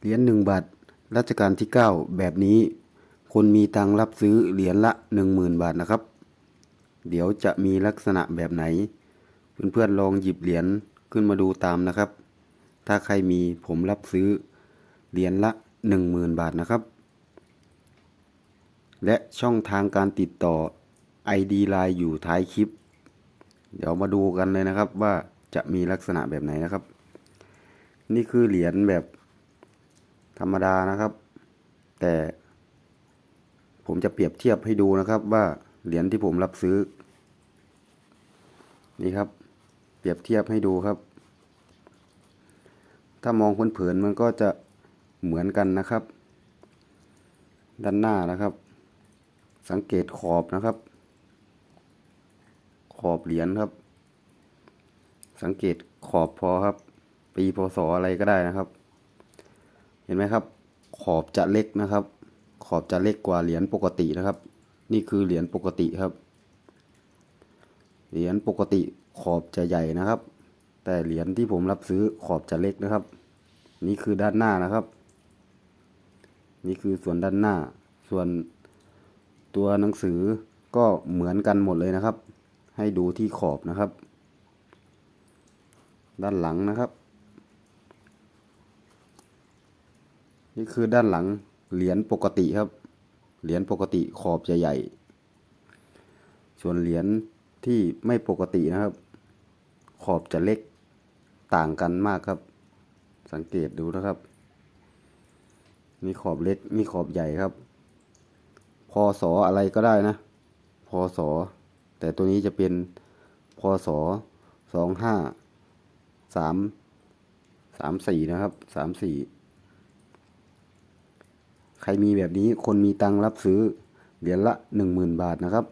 เหรียญหนึ่งบาทรัชกาลที่ 9 แบบนี้ คนมีตังรับซื้อเหรียญละ 10,000 บาทนะครับ เดี๋ยวจะมีลักษณะแบบไหน เพื่อนๆลองหยิบเหรียญขึ้นมาดูตามนะครับ ถ้าใครมีผมรับซื้อเหรียญละ 10,000 บาทนะครับ และช่องทางการติดต่อ ID Line อยู่ท้ายคลิป เดี๋ยวมาดูกันเลยนะครับว่าจะมีลักษณะแบบไหนนะครับ นี่คือเหรียญแบบ ธรรมดานะครับ แต่ผมจะเปรียบเทียบให้ดูนะครับ ว่าเหรียญที่ผมรับซื้อ นี่ครับ เปรียบเทียบให้ดูครับ ถ้ามองเผินๆมันก็จะเหมือนกันนะครับ ด้านหน้านะครับ สังเกตขอบนะครับ ขอบเหรียญครับ สังเกตขอบพอครับ ปีพศอะไรก็ได้นะครับ เห็นไหมครับ ขอบจะเล็กนะครับ ขอบจะเล็กกว่าเหรียญปกตินะครับ นี่คือเหรียญปกติครับ เหรียญปกติขอบจะใหญ่นะครับ แต่เหรียญที่ผมรับซื้อขอบจะเล็กนะครับ นี่คือด้านหน้านะครับ นี่คือส่วนด้านหน้า ส่วนตัวหนังสือก็เหมือนกันหมดเลยนะครับ ให้ดูที่ขอบนะครับ ด้านหลังนะครับ นี่คือด้านหลังเหรียญปกติครับ เหรียญปกติขอบจะใหญ่ส่วนเหรียญที่ไม่ปกตินะครับ ขอบจะเล็กต่างกันมากครับ สังเกตดูนะครับ มีขอบเล็กมีขอบใหญ่ครับ พอสออะไรก็ได้นะ พอสอแต่ตัวนี้จะเป็นพอสอสองห้าสามสามสี่นะครับสามสี่ รมีแบบนี้คนมีตังรับซื้อเหรียญละหนึ่งหมื่นบาทนะครับ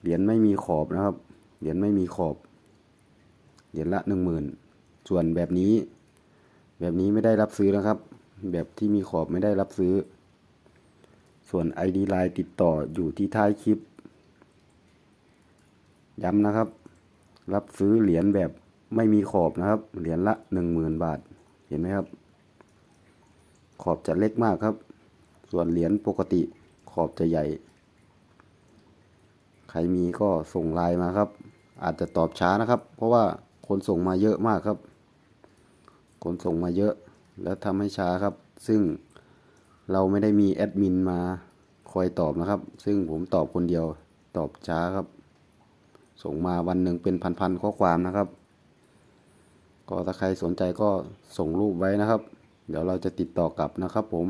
เหรียญไม่มีขอบนะครับ เหรียญไม่มีขอบ เหรียญละหนึ่งหมื่นส่วนแบบนี้ แบบนี้ไม่ได้รับซื้อนะครับ แบบที่มีขอบไม่ได้รับซื้อ ส่วน ID Line ติดต่ออยู่ที่ท้ายคลิป ย้ำนะครับ รับซื้อเหรียญแบบไม่มีขอบนะครับ เหรียญละหนึ่งหมื่นบาท เห็นไหมครับ ขอบจะเล็กมากครับ ส่วนเหรียญปกติขอบจะใหญ่ ใครมีก็ส่งไลน์มาครับ อาจจะตอบช้านะครับ เพราะว่าคนส่งมาเยอะมากครับ คนส่งมาเยอะ แล้วทำให้ช้าครับ ซึ่งเราไม่ได้มีแอดมินมาคอยตอบนะครับ ซึ่งผมตอบคนเดียวตอบช้าครับ ส่งมาวันหนึ่งเป็นพันๆข้อความนะครับ ก็ถ้าใครสนใจก็ส่งรูปไว้นะครับ เดี๋ยวเราจะติดต่อกลับนะครับผม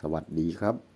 สวัสดีครับ